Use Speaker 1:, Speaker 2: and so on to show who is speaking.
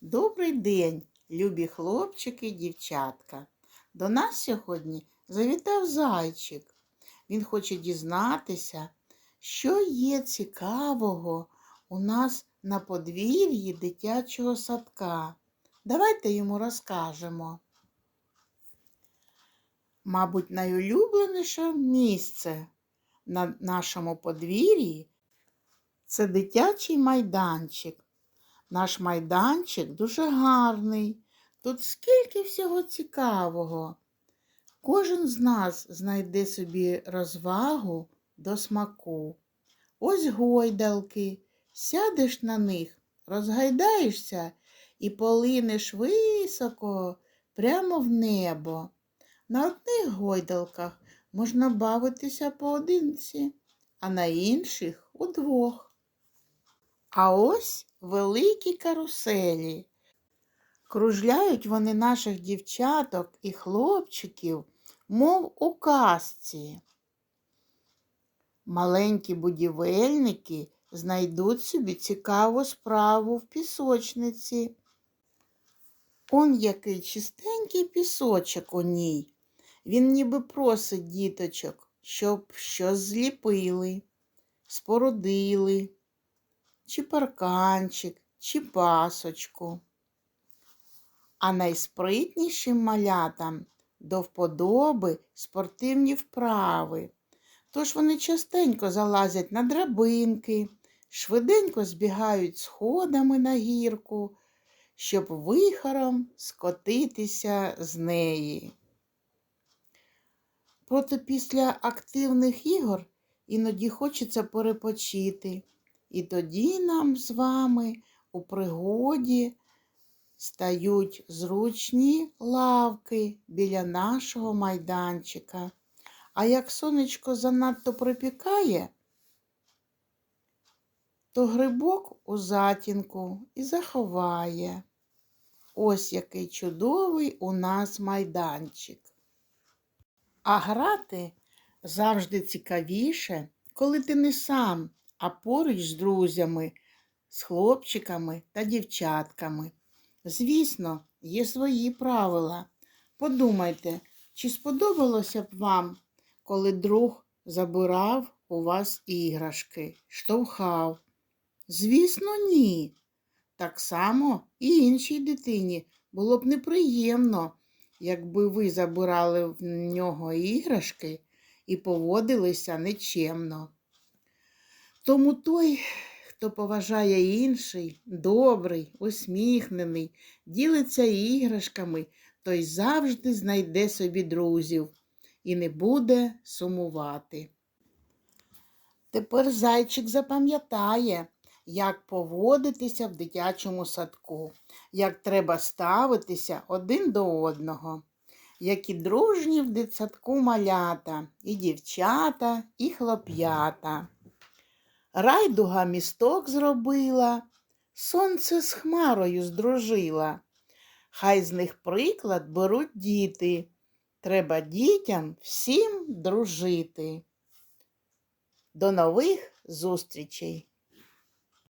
Speaker 1: Добрий день, любі хлопчики і дівчатка. До нас сьогодні завітав зайчик. Він хоче дізнатися, що є цікавого у нас на подвір'ї дитячого садка. Давайте йому розкажемо. Мабуть, найулюбленіше місце на нашому подвір'ї це дитячий майданчик. Наш майданчик дуже гарний. Тут скільки всього цікавого. Кожен з нас знайде собі розвагу до смаку. Ось гойдалки, сядеш на них, розгайдаєшся і полинеш високо прямо в небо. На одних гойдалках можна бавитися поодинці, а на інших удвох. А ось великі каруселі. Кружляють вони наших дівчаток і хлопчиків, мов у казці. Маленькі будівельники знайдуть собі цікаву справу в пісочниці. Он який чистенький пісочок у ній. Він ніби просить діточок, щоб щось зліпили, спорудили чи парканчик, чи пасочку. А найспритнішим малятам до вподоби спортивні вправи. Тож вони частенько залазять на драбинки, швиденько збігають сходами на гірку, щоб вихором скотитися з неї. Проте після активних ігор іноді хочеться перепочити. І тоді нам з вами у пригоді стають зручні лавки біля нашого майданчика. А як сонечко занадто припікає, то грибок у затінку і заховає. Ось який чудовий у нас майданчик. А грати завжди цікавіше, коли ти не сам а поруч з друзями, з хлопчиками та дівчатками. Звісно, є свої правила. Подумайте, чи сподобалося б вам, коли друг забирав у вас іграшки, штовхав? Звісно, ні. Так само і іншій дитині було б неприємно, якби ви забирали в нього іграшки і поводилися нечемно. Тому той, хто поважає інший, добрий, усміхнений, ділиться іграшками, той завжди знайде собі друзів і не буде сумувати. Тепер зайчик запам'ятає, як поводитися в дитячому садку, як треба ставитися один до одного, які дружні в дитсадку малята, і дівчата, і хлоп'ята. Райдуга місток зробила, сонце з хмарою здружила. Хай з них приклад беруть діти. Треба дітям всім дружити. До нових зустрічей!